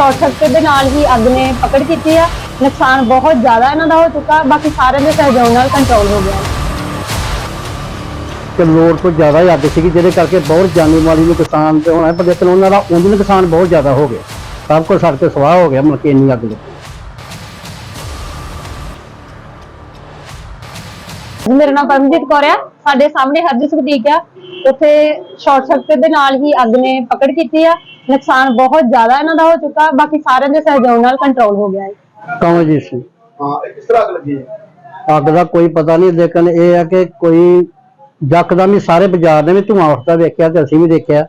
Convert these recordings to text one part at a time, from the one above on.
Short circuit ਦੇ ਨਾਲ ਹੀ ਅੱਗ ਨੇ ਪਕੜ ਕੀਤੀ ਆ। ਨੁਕਸਾਨ ਬਹੁਤ ਜ਼ਿਆਦਾ ਇਹਨਾਂ ਦਾ ਹੋ ਚੁੱਕਾ ਬਾਕੀ ਸਾਰਿਆਂ ਦੇ ਸਹਿਯੋਗ ਨਾਲ ਕੰਟਰੋਲ ਹੋ ਗਿਆ। ਕਿ ਲੋੜ ਤੋਂ ਜ਼ਿਆਦਾ ਹੀ ਅੱਗ ਸੀਗੀ ਜਿਹਦੇ ਕਰਕੇ ਬਹੁਤ ਜਾਨੀ ਮਾਲੀ ਨੁਕਸਾਨ ਤੇ ਹੋਣਾ ਪਰ ਲੇਕਿਨ ਉਹਨਾਂ ਦਾ ਉਂਝ ਨੁਕਸਾਨ ਬਹੁਤ ਜ਼ਿਆਦਾ ਹੋ ਗਿਆ। ਸਭ ਕੁਝ ਸੜ ਕੇ ਸਵਾਹ ਹੋ ਗਿਆ ਮੁੜ ਕੇ ਇੰਨੀ ਅੱਗ ਲੱਗੀ ਮੇਰਾ ਨਾਮ ਪਰਮਜੀਤ ਕੌਰ ਆ। ਸਾਡੇ ਸਾਹਮਣੇ ਹਰਜੀਤ ਬੁਟੀਕ ਆ। ਉੱਥੇ ਸ਼ਾਰਟ ਸਰਕਟ ਦੇ ਨਾਲ ਹੀ ਅੱਗ ਨੇ ਪਕੜ ਕੀਤੀ ਆ। ਨੁਕਸਾਨ ਬਹੁਤ ਜ਼ਿਆਦਾ ਇਹਨਾਂ ਦਾ ਹੋ ਚੁੱਕਾ ਬਾਕੀ ਸਾਰਿਆਂ ਦੇ ਸਹਿਯੋਗ ਨਾਲ ਕੰਟਰੋਲ ਹੋ ਗਿਆ ਹੈ। ਕੌਣ ਜੀ ਸੀ? ਹਾਂ ਇਹ ਕਿਸ ਤਰ੍ਹਾਂ ਅੱਗ ਲੱਗੀ ਹੈ? ਅੱਗ ਦਾ ਕੋਈ ਪਤਾ ਨਹੀਂ ਲੇਕਿਨ ਇਹ ਹੈ ਕਿ ਕੋਈ ਯਕਦਮ ਹੀ ਸਾਰੇ ਬਾਜ਼ਾਰ ਨੇ ਵੀ ਧੂਆਂ ਉੱਠਦਾ ਵੇਖਿਆ ਤੇ ਅਸੀਂ ਵੀ ਦੇਖਿਆ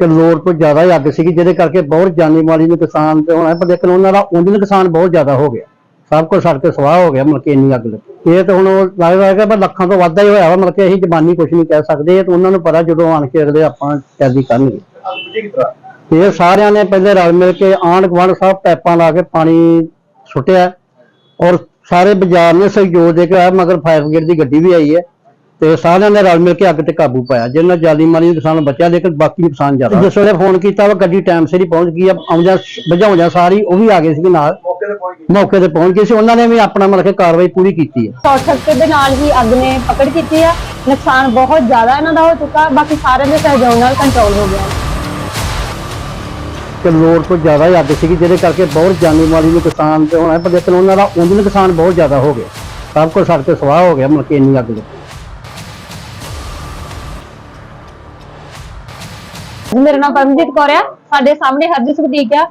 ਕਿ ਲੋੜ ਤੋਂ ਜ਼ਿਆਦਾ ਹੀ ਅੱਗ ਸੀਗੀ ਜਿਹਦੇ ਕਰਕੇ ਬਹੁਤ ਜਾਨੀ ਮਾਲੀ ਨੁਕਸਾਨ ਤੇ ਹੋਣਾ ਪਰ ਲੇਕਿਨ ਉਹਨਾਂ ਦਾ ਉਂਝ ਨੁਕਸਾਨ ਬਹੁਤ ਜ਼ਿਆਦਾ ਹੋ ਗਿਆ। ਸਭ ਕੁਝ ਸੜ ਕੇ ਸਵਾਹ ਹੋ ਗਿਆ ਮੁੜ ਕੇ ਇੰਨੀ ਅੱਗ ਲੱਗੀ। ਇਹ ਤਾਂ ਹੁਣ ਉਹ ਲੱਗਦਾ ਹੈ ਕਿ ਪਰ ਲੱਖਾਂ ਤੋਂ ਵੱਧ ਹੀ ਹੋਇਆ ਵਾ ਮਤਲਬ ਕਿ ਅਸੀਂ ਜ਼ਬਾਨੀ ਕੁਝ ਨਹੀਂ ਕਹਿ ਸਕਦੇ ਇਹ ਤਾਂ ਉਹਨਾਂ ਨੂੰ ਪਤਾ ਜਦੋਂ ਆਣ ਕੇ ਅਗਲੇ ਆਪਾਂ ਕੈਦੀ ਕਰਨਗੇ। ਇਹ ਸਾਰਿਆਂ ਨੇ ਪਹਿਲੇ ਰਲ ਮਿਲ ਕੇ ਆਂਢ ਗੁਆਂਢ ਸਭ ਪੈਪਾਂ ਲਾ ਕੇ ਪਾਣੀ ਸੁੱਟਿਆ ਔਰ ਸਾਰੇ ਬਾਜ਼ਾਰ ਨੇ ਸਹਿਯੋਗ ਦੇ ਕੇ ਆਇਆ ਮਗਰ ਫਾਇਰ ਬ੍ਰਿਗੇਡ ਦੀ ਗੱਡੀ ਵੀ ਆਈ ਹੈ ਤੇ ਸਾਰਿਆਂ ਨੇ ਰਲ ਮਿਲ ਕੇ ਅੱਗ ਤੇ ਕਾਬੂ ਪਾਇਆ। ਜਿਹਨਾਂ ਜਾਲੀ ਮਾਲੀ ਨੁਕਸਾਨ ਬਚਿਆ ਲੇਕਿਨ ਬਾਕੀ ਨੁਕਸਾਨ ਜ਼ਿਆਦਾ। ਜਿਸ ਵੇਲੇ ਫੋਨ ਕੀਤਾ ਵਾ ਗੱਡੀ ਟਾਈਮ ਸਿਰ ਹੀ ਪਹੁੰਚ ਗਈ ਆ ਆਉਂਦਿਆਂ ਬੁਝਾਉਂਦਿਆਂ ਸਾਰੀ ਉਹ ਵੀ ਆ ਗਏ ਸੀ ਨਾਲ। ਮੌਕੇ ਤੇ ਪਹੁੰਚ ਗਏ। ਸੀ। ਉਹਨਾਂ ਨੇ ਵੀ ਆਪਣਾ ਮਤਲਬ ਕਿ ਕਾਰਵਾਈ ਪੂਰੀ ਕੀਤੀ ਹੈ। ਸ਼ਾਰਟ ਸਰਕਟ ਦੇ ਨਾਲ ਹੀ ਅੱਗ ਨੇ ਪਕੜ ਕੀਤੀ ਆ। ਨੁਕਸਾਨ ਬਹੁਤ ਜ਼ਿਆਦਾ ਇਹਨਾਂ ਦਾ ਹੋ ਚੁੱਕਾ ਬਾਕੀ ਸਾਰਿਆਂ ਦੇ ਸਹਿਯੋਗ ਨਾਲ ਕੰਟਰੋਲ ਹੋ ਗਿਆ। ਕਿ ਲੋੜ ਤੋਂ ਜ਼ਿਆਦਾ ਹੀ ਅੱਗ ਸੀਗੀ ਜਿਹਦੇ ਕਰਕੇ ਬਹੁਤ ਜਾਨੀ ਮਾਲੀ ਨੁਕਸਾਨ ਤੇ ਹੋਣਾ ਪਰ ਲੇਕਿਨ ਉਹਨਾਂ ਦਾ ਉਂਝ ਨੁਕਸਾਨ ਬਹੁਤ ਜ਼ਿਆਦਾ ਹੋ ਗਿਆ। ਸਭ ਕੁਝ ਸੜ ਕੇ ਸਵਾਹ ਹੋ ਗਿਆ ਮੁੜ ਕੇ ਇੰਨੀ ਅੱਗ ਲੱਗੀ। ਜੀ, ਮੇਰਾ ਨਾਮ ਪਰਮਜੀਤ ਕੌਰ ਆ ਸਾਡੇ ਸਾਹਮਣੇ ਹਰਜੀਤ ਬੁਟੀਕ ਆ।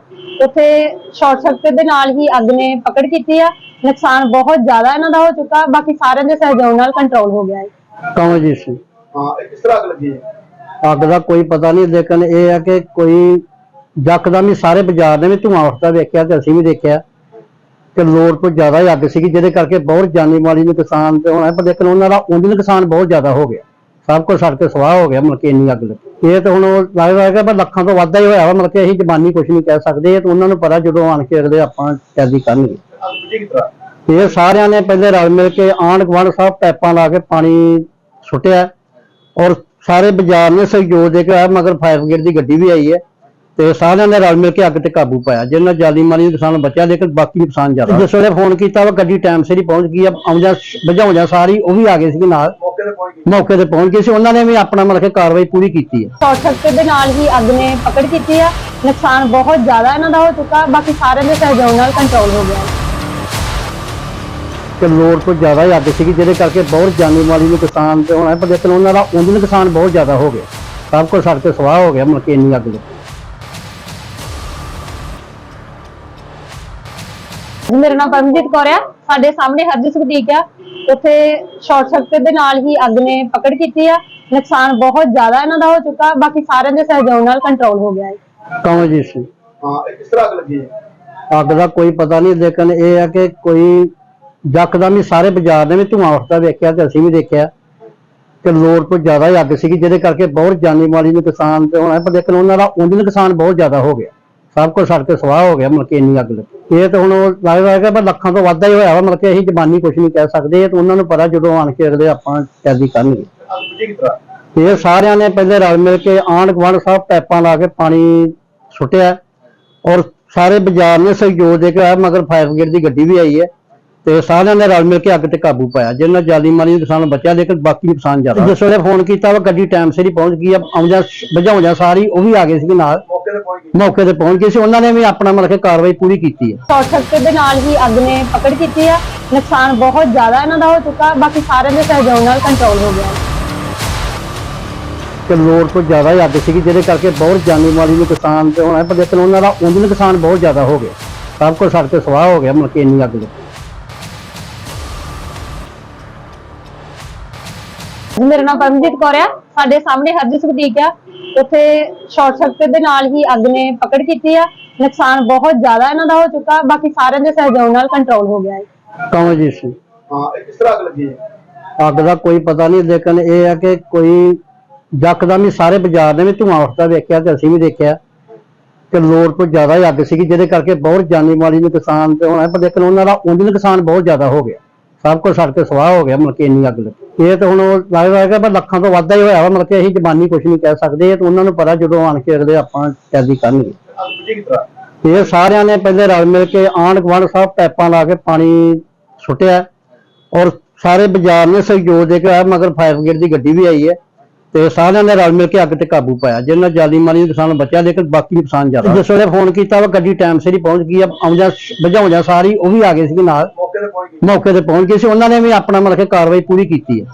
ਉੱਥੇ ਸ਼ਾਰਟ ਸਰਕਟ ਦੇ ਨਾਲ ਹੀ ਅੱਗ ਨੇ ਪਕੜ ਕੀਤੀ ਆ। ਨੁਕਸਾਨ ਬਹੁਤ ਜ਼ਿਆਦਾ ਇਹਨਾਂ ਦਾ ਹੋ ਚੁੱਕਾ ਬਾਕੀ ਸਾਰਿਆਂ ਦੇ ਸਹਿਯੋਗ ਨਾਲ ਕੰਟਰੋਲ ਹੋ ਗਿਆ ਹੈ। ਕੌਣ ਜੀ ਸੀ ਹਾਂ ਕਿਸ ਤਰ੍ਹਾਂ ਅੱਗ ਲੱਗੀ ਹੈ? ਅੱਗ ਦਾ ਕੋਈ ਪਤਾ ਨਹੀਂ ਲੇਕਿਨ ਇਹ ਹੈ ਕਿ ਕੋਈ ਯਕਦਮ ਹੀ ਸਾਰੇ ਬਾਜ਼ਾਰ ਨੇ ਵੀ ਧੂਆਂ ਉੱਠਦਾ ਵੇਖਿਆ ਤੇ ਅਸੀਂ ਵੀ ਦੇਖਿਆ ਕਿ ਲੋੜ ਤੋਂ ਜ਼ਿਆਦਾ ਹੀ ਅੱਗ ਸੀਗੀ, ਜਿਹਦੇ ਕਰਕੇ ਬਹੁਤ ਜਾਨੀ ਮਾਲੀ ਨੁਕਸਾਨ ਤੇ ਹੋਣਾ। ਪਰ ਲੇਕਿਨ ਉਹਨਾਂ ਦਾ ਉਂਝ ਨੁਕਸਾਨ ਬਹੁਤ ਜ਼ਿਆਦਾ ਹੋ ਗਿਆ। ਸਭ ਕੁਝ ਸੜ ਕੇ ਸਵਾਹ ਹੋ ਗਿਆ ਮੁੜ ਕੇ ਇੰਨੀ ਅੱਗ ਲੱਗੀ। ਇਹ ਤਾਂ ਹੁਣ ਲੱਗਦਾ ਹੈ ਕਿ ਲੱਖਾਂ ਤੋਂ ਵੱਧ ਹੀ ਹੋਇਆ ਵਾ, ਮਤਲਬ ਕਿ ਅਸੀਂ ਜ਼ਬਾਨੀ ਕੁਝ ਨਹੀਂ ਕਹਿ ਸਕਦੇ। ਇਹ ਤਾਂ ਉਹਨਾਂ ਨੂੰ ਪਤਾ ਜਦੋਂ ਆਣ ਕੇ ਅਗਲੇ ਆਪਾਂ ਕੈਦੀ ਕਰਨਗੇ। ਇਹ ਸਾਰਿਆਂ ਨੇ ਪਹਿਲੇ ਰਲ ਮਿਲ ਕੇ ਆਂਢ ਗੁਆਂਢ ਸਭ ਪੈਪਾਂ ਲਾ ਕੇ ਪਾਣੀ ਸੁੱਟਿਆ ਔਰ ਸਾਰੇ ਬਾਜ਼ਾਰ ਨੇ ਸਹਿਯੋਗ ਦੇ ਕੇ ਆਇਆ, ਮਗਰ ਫਾਇਰ ਬ੍ਰਿਗੇਡ ਦੀ ਗੱਡੀ ਵੀ ਆਈ ਹੈ। ਤੇ ਸਾਰਿਆਂ ਨੇ ਰਲ ਮਿਲ ਕੇ ਅੱਗ ਤੇ ਕਾਬੂ ਪਾਇਆ। ਜਿਹਨਾਂ ਜਾਲੀ ਮਾਲੀ ਨੁਕਸਾਨ ਬਚਿਆ ਲੇਕਿਨ ਬਾਕੀ ਨੁਕਸਾਨ ਜ਼ਿਆਦਾ। ਜਿਸ ਵੇਲੇ ਫੋਨ ਕੀਤਾ ਵਾ ਗੱਡੀ ਟਾਈਮ ਸਿਰ ਹੀ ਪਹੁੰਚ ਗਈ ਆ ਆਉਂਦਿਆਂ ਬੁਝਾਉਂਦਿਆਂ ਸਾਰੀ ਉਹ ਵੀ ਆ ਗਏ ਸੀ ਨਾਲ। ਮੌਕੇ ਤੇ ਪਹੁੰਚ ਗਏ। ਸੀ। ਉਹਨਾਂ ਨੇ ਵੀ ਆਪਣਾ ਮਤਲਬ ਕਿ ਕਾਰਵਾਈ ਪੂਰੀ ਕੀਤੀ ਹੈ ਸ਼ਾਰਟ ਸਰਕਟ ਦੇ ਨਾਲ ਹੀ ਅੱਗ ਨੇ ਪਕੜ ਕੀਤੀ ਆ। ਨੁਕਸਾਨ ਬਹੁਤ ਜ਼ਿਆਦਾ ਇਹਨਾਂ ਦਾ ਹੋ ਚੁੱਕਾ। ਬਾਕੀ ਸਾਰਿਆਂ ਦੇ ਸਹਿਯੋਗ ਨਾਲ ਕੰਟਰੋਲ ਹੋ ਗਿਆ। ਕਿ ਲੋੜ ਤੋਂ ਜ਼ਿਆਦਾ ਹੀ ਅੱਗ ਸੀਗੀ ਜਿਹਦੇ ਕਰਕੇ ਬਹੁਤ ਜਾਨੀ ਮਾਲੀ ਨੁਕਸਾਨ ਤੇ ਹੋਣਾ ਪਰ ਲੇਕਿਨ ਉਹਨਾਂ ਦਾ ਉਂਝ ਨੁਕਸਾਨ ਬਹੁਤ ਜ਼ਿਆਦਾ ਹੋ ਗਿਆ। ਸਭ ਕੁਝ ਸੜ ਕੇ ਸਵਾਹ ਹੋ ਗਿਆ ਮੁੜ ਕੇ ਇੰਨੀ ਅੱਗ ਲੱਗੀ ਮੇਰਾ ਨਾਮ ਪਰਮਜੀਤ ਕੌਰ ਆ ਸਾਡੇ ਸਾਹਮਣੇ ਹਰਜੀਤ ਬੁਟੀਕ ਆ। ਉੱਥੇ ਸ਼ਾਰਟ ਸਰਕਟ ਦੇ ਨਾਲ ਹੀ ਅੱਗ ਨੇ ਪਕੜ ਕੀਤੀ ਆ। ਨੁਕਸਾਨ ਬਹੁਤ ਜ਼ਿਆਦਾ ਇਹਨਾਂ ਦਾ ਹੋ ਚੁੱਕਾ ਬਾਕੀ ਸਾਰਿਆਂ ਦੇ ਸਹਿਯੋਗ ਨਾਲ ਕੰਟਰੋਲ ਹੋ ਗਿਆ ਹੈ। ਕੌਣ ਜੀ ਸੀ ਹਾਂ ਇਹ ਕਿਸ ਤਰ੍ਹਾਂ ਅੱਗ ਲੱਗੀ ਹੈ? ਅੱਗ ਦਾ ਕੋਈ ਪਤਾ ਨਹੀਂ ਲੇਕਿਨ ਇਹ ਹੈ ਕਿ ਕੋਈ ਯਕਦਮ ਹੀ ਸਾਰੇ ਬਾਜ਼ਾਰ ਨੇ ਵੀ ਧੂਆਂ ਉੱਠਦਾ ਵੇਖਿਆ ਤੇ ਅਸੀਂ ਵੀ ਦੇਖਿਆ ਕਿ ਲੋੜ ਤੋਂ ਜ਼ਿਆਦਾ ਹੀ ਅੱਗ ਸੀਗੀ ਜਿਹਦੇ ਕਰਕੇ ਬਹੁਤ ਜਾਨੀ ਮਾਲੀ ਨੁਕਸਾਨ ਤੇ ਹੋਣਾ ਪਰ ਲੇਕਿਨ ਉਹਨਾਂ ਦਾ ਉਂਝ ਨੁਕਸਾਨ ਬਹੁਤ ਜ਼ਿਆਦਾ ਹੋ ਗਿਆ। ਸਭ ਕੁਝ ਸੜ ਕੇ ਸਵਾਹ ਹੋ ਗਿਆ ਮੁੜ ਕੇ ਇੰਨੀ ਅੱਗ ਲੱਗੀ। ਇਹ ਤਾਂ ਹੁਣ ਲੱਗਦਾ ਹੈ ਕਿ ਲੱਖਾਂ ਤੋਂ ਵੱਧ ਹੀ ਹੋਇਆ ਵਾ, ਮਤਲਬ ਕਿ ਅਸੀਂ ਜ਼ਬਾਨੀ ਕੁਝ ਨਹੀਂ ਕਹਿ ਸਕਦੇ, ਇਹ ਤਾਂ ਉਹਨਾਂ ਨੂੰ ਪਤਾ ਜਦੋਂ ਆਣ ਕੇ ਅਗਲੇ ਆਪਾਂ ਕੈਦੀ ਕਰਨਗੇ। ਇਹ ਸਾਰਿਆਂ ਨੇ ਪਹਿਲੇ ਰਲ ਮਿਲ ਕੇ ਆਂਢ ਗੁਆਂਢ ਸਭ ਪੈਪਾਂ ਲਾ ਕੇ ਪਾਣੀ ਸੁੱਟਿਆ ਔਰ ਸਾਰੇ ਬਾਜ਼ਾਰ ਨੇ ਸਹਿਯੋਗ ਦੇ ਕੇ ਆਇਆ, ਮਗਰ ਫਾਇਰ ਬ੍ਰਿਗੇਡ ਦੀ ਗੱਡੀ ਵੀ ਆਈ ਹੈ। ਤੇ ਸਾਰਿਆਂ ਨੇ ਰਲ ਮਿਲ ਕੇ ਅੱਗ ਤੇ ਕਾਬੂ ਪਾਇਆ। ਜਿਹਨਾਂ ਜਾਲੀ ਮਾਲੀ ਨੁਕਸਾਨ ਬਚਿਆ ਲੇਕਿਨ ਬਾਕੀ ਨੁਕਸਾਨ ਜ਼ਿਆਦਾ। ਜਿਸ ਵੇਲੇ ਫੋਨ ਕੀਤਾ ਵਾ ਗੱਡੀ ਟਾਈਮ ਸਿਰ ਹੀ ਪਹੁੰਚ ਗਈ ਆ ਆਉਂਦਿਆਂ ਬੁਝਾਉਂਦਿਆਂ ਸਾਰੀ ਉਹ ਵੀ ਆ ਗਏ ਸੀ ਨਾਲ। ਮੌਕੇ ਤੇ ਪਹੁੰਚ ਗਏ। ਸੀ। ਉਹਨਾਂ ਨੇ ਵੀ ਆਪਣਾ ਮਤਲਬ ਕਿ ਕਾਰਵਾਈ ਪੂਰੀ ਕੀਤੀ ਹੈ ਸ਼ਾਰਟ ਸਰਕਟ ਦੇ ਨਾਲ ਹੀ ਅੱਗ ਨੇ ਪਕੜ ਕੀਤੀ ਆ। ਨੁਕਸਾਨ ਬਹੁਤ ਜ਼ਿਆਦਾ ਇਹਨਾਂ ਦਾ ਹੋ ਚੁੱਕਾ। ਬਾਕੀ ਸਾਰਿਆਂ ਦੇ ਸਹਿਯੋਗ ਨਾਲ ਕੰਟਰੋਲ ਹੋ ਗਿਆ। ਕਿ ਲੋੜ ਤੋਂ ਜ਼ਿਆਦਾ ਹੀ ਅੱਗ ਸੀਗੀ ਜਿਹਦੇ ਕਰਕੇ ਬਹੁਤ ਜਾਨੀ ਮਾਲੀ ਨੁਕਸਾਨ ਤੇ ਹੋਣਾ। ਪਰ ਲੇਕਿਨ ਉਹਨਾਂ ਦਾ ਉਂਝ ਨੁਕਸਾਨ ਬਹੁਤ ਜ਼ਿਆਦਾ ਹੋ ਗਿਆ। ਸਭ ਕੁਝ ਸੜ ਕੇ ਸਵਾਹ ਹੋ ਗਿਆ ਕੇ ਇੰਨੀ ਅੱਗ ਲੱਗੀ ਮੇਰਾ ਨਾਮ ਪਰਮਜੀਤ ਕੌਰ ਆ। ਸਾਡੇ ਸਾਹਮਣੇ ਹਰਜੀਤ ਬੁਟੀਕ ਆ। ਉੱਥੇ ਸ਼ਾਰਟ ਸਰਕਟ ਦੇ ਨਾਲ ਹੀ ਅੱਗ ਨੇ ਪਕੜ ਕੀਤੀ ਆ। ਨੁਕਸਾਨ ਬਹੁਤ ਜ਼ਿਆਦਾ ਇਹਨਾਂ ਦਾ ਹੋ ਚੁੱਕਾ। ਬਾਕੀ ਸਾਰਿਆਂ ਦੇ ਸਹਿਯੋਗ ਨਾਲ ਕੰਟਰੋਲ ਹੋ ਗਿਆ ਹੈ। ਕੌਣ ਜੀ ਸੀ ਹਾਂ ਇਹ ਕਿਸ ਤਰ੍ਹਾਂ ਅੱਗ ਲੱਗੀ ਹੈ? ਅੱਗ ਦਾ ਕੋਈ ਪਤਾ ਨਹੀਂ। ਲੇਕਿਨ ਇਹ ਹੈ ਕਿ ਕੋਈ ਯਕਦਮ ਹੀ ਸਾਰੇ ਬਾਜ਼ਾਰ ਨੇ ਵੀ ਧੂਆਂ ਉੱਠਦਾ ਵੇਖਿਆ ਤੇ ਅਸੀਂ ਵੀ ਦੇਖਿਆ ਕਿ ਲੋੜ ਤੋਂ ਜ਼ਿਆਦਾ ਹੀ ਅੱਗ ਸੀਗੀ ਜਿਹਦੇ ਕਰਕੇ ਬਹੁਤ ਜਾਨੀ ਮਾਲੀ ਨੁਕਸਾਨ ਤੇ ਹੋਣਾ। ਪਰ ਲੇਕਿਨ ਉਹਨਾਂ ਦਾ ਉਂਝ ਨੁਕਸਾਨ ਬਹੁਤ ਜ਼ਿਆਦਾ ਹੋ ਗਿਆ। ਸਭ ਕੁਝ ਸੜ ਕੇ ਸਵਾਹ ਹੋ ਗਿਆ ਮੁੜ ਕੇ ਇੰਨੀ ਅੱਗ ਲੱਗੀ। ਇਹ ਤਾਂ ਹੁਣ ਲੱਗਦਾ ਹੈ ਪਰ ਲੱਖਾਂ ਤੋਂ ਵੱਧ ਹੀ ਹੋਇਆ ਵਾ, ਮਤਲਬ ਕਿ ਅਸੀਂ ਜ਼ਬਾਨੀ ਕੁਝ ਨਹੀਂ ਕਹਿ ਸਕਦੇ, ਇਹ ਤਾਂ ਉਹਨਾਂ ਨੂੰ ਪਤਾ ਜਦੋਂ ਆਣ ਕੇ ਅਗਲੇ ਆਪਾਂ ਕੈਦੀ ਕਰਨਗੇ। ਇਹ ਸਾਰਿਆਂ ਨੇ ਪਹਿਲੇ ਰਲ ਮਿਲ ਕੇ ਆਂਢ ਗੁਆਂਢ ਸਭ ਪੈਪਾਂ ਲਾ ਕੇ ਪਾਣੀ ਸੁੱਟਿਆ, ਔਰ ਸਾਰੇ ਬਾਜ਼ਾਰ ਨੇ ਸਹਿਯੋਗ ਦੇ ਕੇ ਆਇਆ, ਮਗਰ ਫਾਇਰ ਬ੍ਰਿਗੇਡ ਦੀ ਗੱਡੀ ਵੀ ਆਈ ਹੈ। ਤੇ ਸਾਰਿਆਂ ਨੇ ਰਲ ਮਿਲ ਕੇ ਅੱਗ ਤੇ ਕਾਬੂ ਪਾਇਆ। ਜਿਹਦੇ ਨਾਲ ਜਾਨੀ ਮਾਲੀ ਨੁਕਸਾਨ ਬਚਿਆ ਲੇਕਿਨ ਬਾਕੀ ਨੁਕਸਾਨ ਜ਼ਿਆਦਾ। ਜਿਸ ਵੇਲੇ ਫੋਨ ਕੀਤਾ ਵਾ ਗੱਡੀ ਟਾਈਮ ਸਿਰ ਹੀ ਪਹੁੰਚ ਗਈ ਆ ਆਉਂਦਿਆਂ ਬੁਝਾਉਂਦਿਆਂ ਸਾਰੀ ਉਹ ਵੀ ਆ ਗਏ ਸੀ ਨਾਲ। ਮੌਕੇ ਤੇ ਪਹੁੰਚ ਗਏ। ਮੌਕੇ ਤੇ ਪਹੁੰਚ ਗਏ ਸੀ। ਉਹਨਾਂ ਨੇ ਵੀ ਆਪਣਾ ਮਤਲਬ ਕਿ ਕਾਰਵਾਈ ਪੂਰੀ ਕੀਤੀ ਹੈ